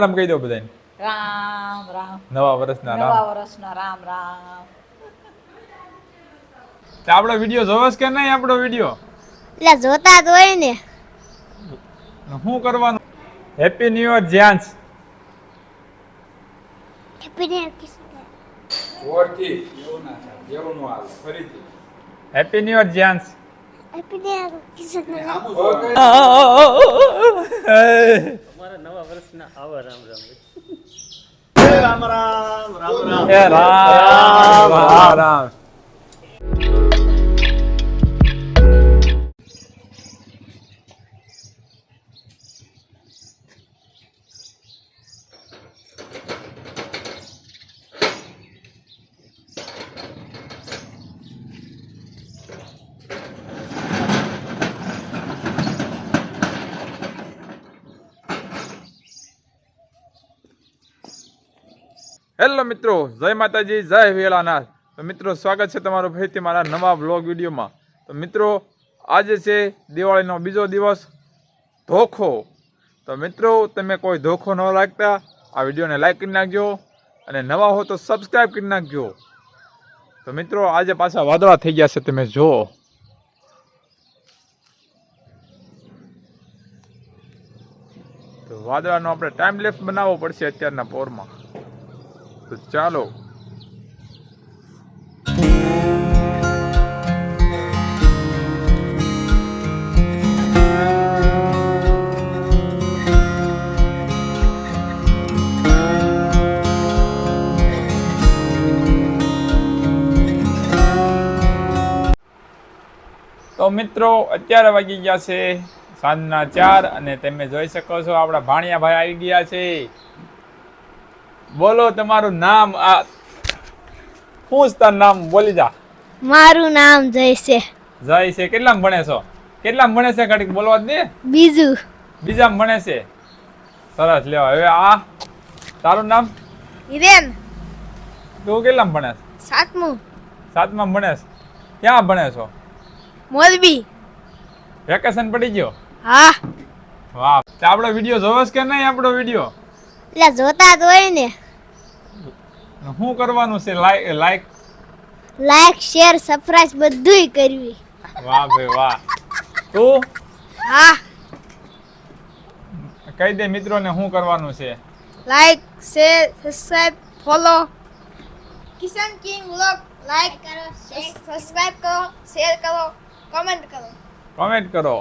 રામ કહી દો બધાને. રામ રામ. નવા વર્ષના રામ. નવા વર્ષના રામ રામ. તે આપણો વિડિયો જોવસ કે નહીં આપણો વિડિયો? એટલે જોતા જ હોય ને. શું કરવાનું? હેપી ન્યુ યર જ્યાંસ હેપી ન્યુ યર ઓરથી એવું ના થાય. એવું નો આવે ફરીથી. હેપી ન્યુ યર જ્યાંસ હેપી ન્યુ યર કિશન અમારા નવા વર્ષના આવા રામ રામ રામ રામ રામ રામ. હેલો મિત્રો, જય માતાજી, જય વેળાનાથ તો મિત્રો, સ્વાગત છે તમારું ફરીથી મારા નવા બ્લોગ વિડીયોમાં. તો મિત્રો, આજે છે દિવાળીનો બીજો દિવસ, ધોખો. તો મિત્રો, તમે કોઈ ધોખો ન રાખતા, આ વિડીયોને લાઈક કરી નાખજો અને નવા હો તો સબસ્ક્રાઈબ કરી નાખજો. તો મિત્રો, આજે પાછા વાદળા થઈ ગયા છે, તમે જુઓ. તો વાદળાનો આપણે ટાઈમ લેફ્ટ બનાવવો પડશે અત્યારના પોરમાં. તો ચાલો. તો મિત્રો, અત્યારે વાગી ગયા છે સાંજના ચાર અને તમે જોઈ શકો છો, આપણા ભાણિયા ભાઈ આવી ગયા છે. બોલો તમારું નામ આ શું તાર નામ? બોલી જા. મારું નામ જય છે જય છે કેટલામ ભણે છો? કેટલામ ભણે છે ઘડીક બોલવા દે? બીજું. બીજામ ભણે છે? સરસ લેવા હવે આ તારું નામ? હિરેન. તું કેટલામ ભણે છે? સાતમું. સાતમાં ભણે છે. ક્યાં ભણે છો? મોરબી. વેકેશન પડી ગયો? હા. વાહ. આપણો વીડિયો જોવસ કે નહીં આપણો વીડિયો? એટલે જોતા હોય ને. શું કરવાનું છે? Like like like share subscribe બધુંય કરવી. વાહ ભાઈ વાહ. તું? હા. કહી દે મિત્રોને શું કરવાનું છે? Like share subscribe follow Kishan King Vlog like કરો સબસ્ક્રાઇબ કરો શેર કરો કમેન્ટ કરો. કમેન્ટ કરો.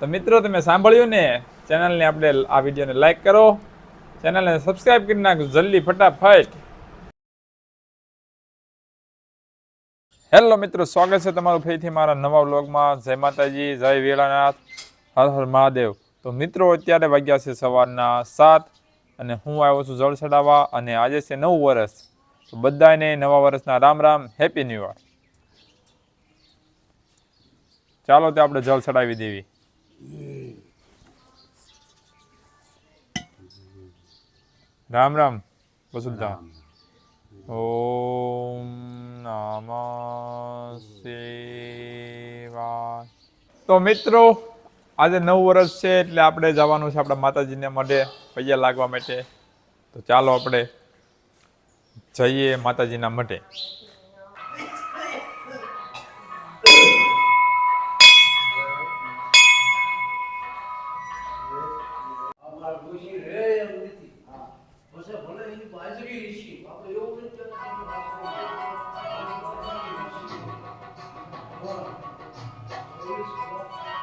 તો મિત્રો તમે સાંભળ્યું ને? ચેનલને આપણે આ વિડીયોને લાઇક કરો. ચેનલને સબસ્ક્રાઈબ કરી નાખો જલ્દી, ફટાફટ. હેલો મિત્રો, સ્વાગત છે તમારું ફરીથી મારા નવા વ્લોગમાં. જય માતાજી, જય વેળાનાથ. હર હર મહાદેવ. તો મિત્રો, અત્યારે વાગ્યા છે સવારના સાત અને હું આવ્યો છું જળ ચડાવવા અને આજે છે નવું વર્ષ. તો બધાને નવા વર્ષના Ram Ram happy new year ચાલો તે આપણે જળ ચડાવી દેવી. રામ રામ. વસુલતા ઓમ નમ શિવાય તો મિત્રો આજે નવ વર્ષ છે એટલે આપણે જવાનું છે આપણા માતાજીને મઢે પૈયા લાગવા માટે. તો ચાલો આપણે જઈએ માતાજીના મઢે.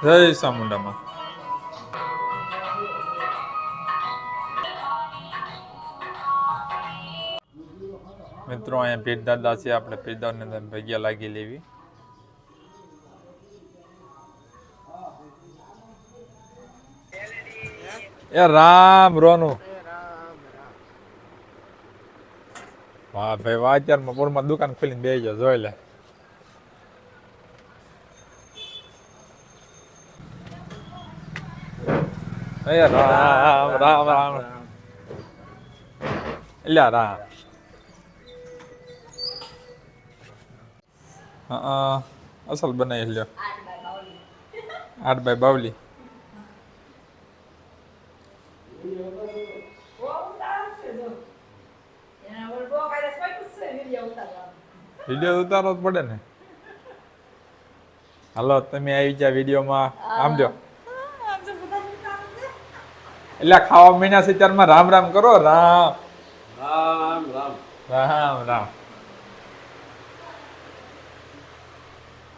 જય ચામુંડામાં મિત્રો, અહીંયા પીરદાદા છે, આપણે પીરદાદને ભગ્યા લાગી લેવી. એ રામ, રોનું. વાહ ભાઈ, વાહ, અત્યારમાં પોરમાં દુકાન ખોલીને બે જાઓ, જોઈ લે. રામ રામ રામ એટલે રામ અસલ બનાવી લ્યો આઠ બાય બાવલી વીડિયો ઉતારવો જ પડે ને હાલો તમે આવી જા વિડીયોમાં આમ જો એટલે ખાવા મહિના છે ત્યારમાં રામ રામ કરો રામ. રામ રામ. રામ રામ.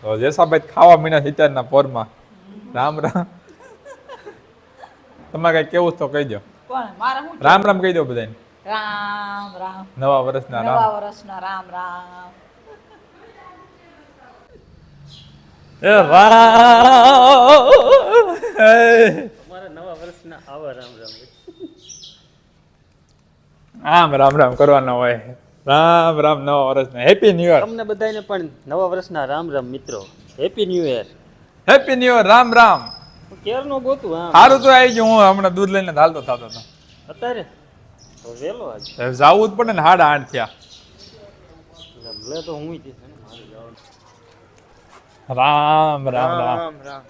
તો જેસાભાઈ ખાવા મહિના સિત્તેરના પોરમાં. રામ રામ. તમારે કઈ કેવું છે તો કહી દો. કોણ? મારે શું રામ રામ કહી દો બધાને. રામ રામ. નવા વર્ષના નવા રામ વર્ષના રામ રામ. એ રામ તમારા નવા વર્ષના આવા રામ રામ આમ રામ રામ કરવાનો હોય. રામ રામ નવા વર્ષના. હેપી ન્યુ યર તમને બધાને પણ નવા વર્ષના રામ રામ મિત્રો. Happy new year happy new year Ram Ram. કેરનો ગોતું હા હારું તો આવી ગયું હું હમણાં દૂધ લઈને હાલતો થતો હતો અત્યારે? તો વેલો આજ. જાવું જ પડે ને હાડ આઠ થયા. લે તો હું જ છે ને મારે જવાનું. રામ રામ રામ.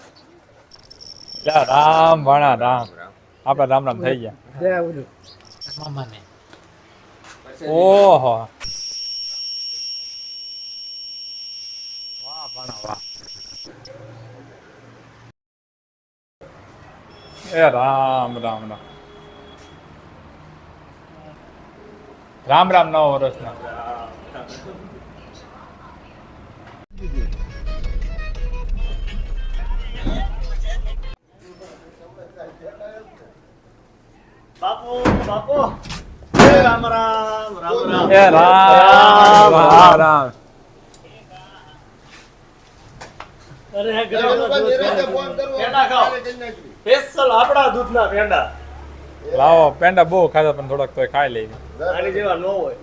યા રામ ભાણા રામ આપડે રામ રામ થઈ ગયા ઓહો વાહ ભાણા વાહ એ રામ રામ રામ રામ રામ નવ વર્ષના રામ રામ રામ રામ. રામ રામ પેંડા ખાઓ. સ્પેશિયલ આપણા દૂધના પેંડા લાવો પેંડા બહુ ખાધા પણ થોડાક તો ખાઈ લઈ જેવા ન હોય.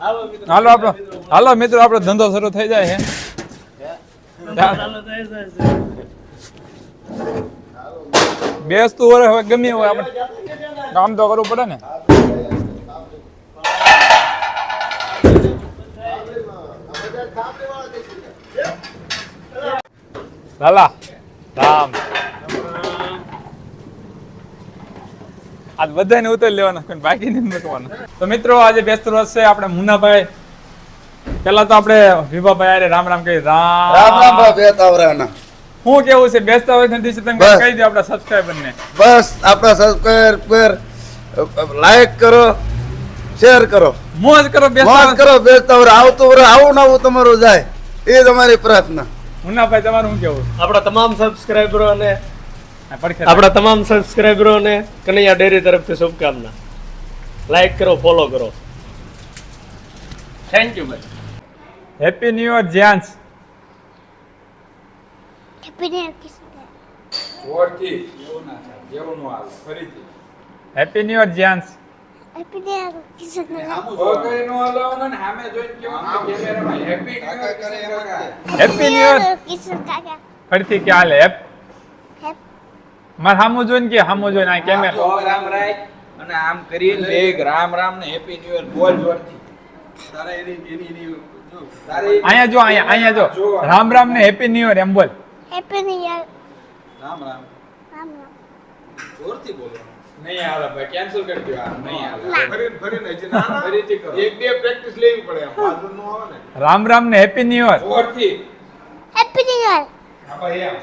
હાલો મિત્રો. હાલો આપણો હાલો મિત્રો આપણો ધંધો શરૂ થઈ જાય છે. બેસતું હોય, હવે ગમે હોય, આપણે કામ તો કરવું પડે ને. લાલા, રામ. આજ બધાને ઉતરી લેવાના બાકી નથી મૂકવાના. તો મિત્રો, આજે બેસતો વર્ષ છે આપણે મુન્નાભાઈ. પેલા તો આપણે વિભાભાઈ રામ રામ કહી, રામ. રામ રામ બે તાવરાના. શું કેવું છે? બેસતા હોય નથી તમે કહી દો આપણા સબસ્ક્રાઈબર ને. બસ આપણા સબસ્ક્રાઇબ પર લાઈક કરો શેર કરો. મોજ કરો બેસતા મોજ કરો બેસતા તાવરા આવતું વરે આવું નવું તમારું જાય. એ તમારી પ્રાર્થના. મુન્નાભાઈ તમારું શું કેવું? આપણા તમામ સબસ્ક્રાઇબરો અને આપણા તમામ સબસ્ક્રાઇબરો અને કનૈયા ડેરી તરફથી શુભકામના. લાઈક કરો ફોલો કરો. થેન્ક યુ ભાઈ. હેપી ન્યુ યર જ્યાંસ હેપી ન્યુ યર જ્યાંસ હેપી ન્યુ યર ફરીથી કે હાલે હેપ? મારે સામું જોઈને કે સામું જોઈને આ કેમેરા. રામ રાય અને આમ કરીને બેગ રામ રામ ને હેપી ન્યુ યર બોલ જોરથી તારે એની એની તારે અહીંયા જો અહીંયા અહીંયા જો. રામ રામ ને હેપી ન્યુ યર એમ બોલ. રામ રામ. જોરથી બોલો. નહીં આવે ભાઈ કેન્સલ કરી દો આ નહીં આવે ફરીને ફરીને હજી ના ના. ફરીથી કરો. એક બે પ્રેક્ટિસ લેવી પડે આમ બાજુ નો આવે ને. રામ રામ ને હેપી ન્યુ યર જોરથી. હા ભાઈ આમ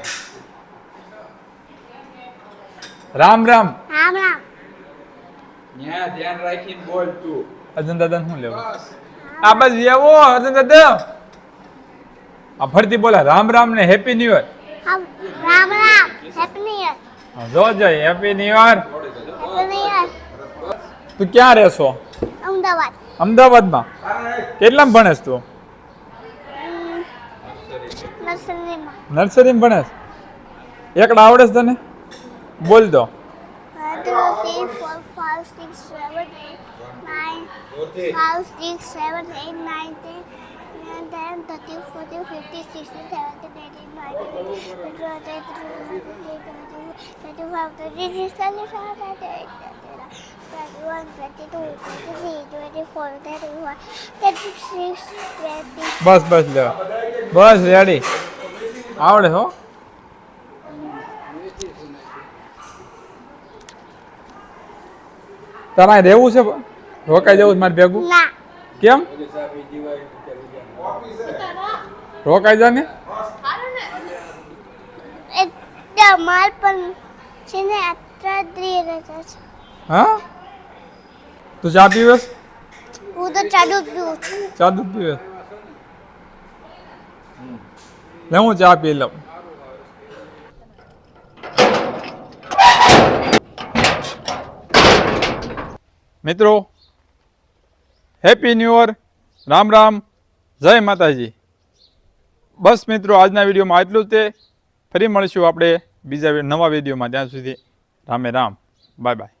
રામ રામ. ન્યા ધ્યાન રાખીને બોલ તું. અર્જુન દાદા શું લેવું? બસ. આ બસ લેવો અર્જુન દાદા. આ ફરતી બોલા રામ રામ ને happy new year Ram Ram happy new year જો જય happy new year happy new year તું ક્યાં રહેશો? અમદાવાદ. અમદાવાદમાં? કેટલામાં ભણેશ તું? નર્સરીમાં. નર્સરીમાં ભણેશ? એકડા આવડે છે તને? બોલ દો five, six, seven, eight, nine, five, six, seven, eight, nine, ten, fifteen, sixteen, seventeen, eighteen, nineteen, twenty, twenty-one, twenty-two, twenty-three, twenty-four, twenty-five, twenty-six, twenty-seven, twenty-eight, twenty-nine, twenty-one, twenty-two, twenty-three, twenty-four, twenty-five, twenty-six, twenty. બસ બસ લેવા બસ ready આવડે હો અહીં રહેવું છે રોકાઈ જવું છે મારે ભેગું કેમ રોકાઈ જા ને. માલ પણ છે ને અત્યારે રજા છે. હા? તું ચા પીવેસ હું તો ચા દૂધ પીવું છું. ચા દૂધ પીવેસ લે હું ચા પી લઉં. મિત્રો happy new year Ram Ram. જય માતાજી. બસ મિત્રો, આજના વિડીયોમાં આટલું તે. ફરી મળીશું આપણે બીજા નવા વિડીયોમાં. ત્યાં સુધી રામે રામ. Bye bye.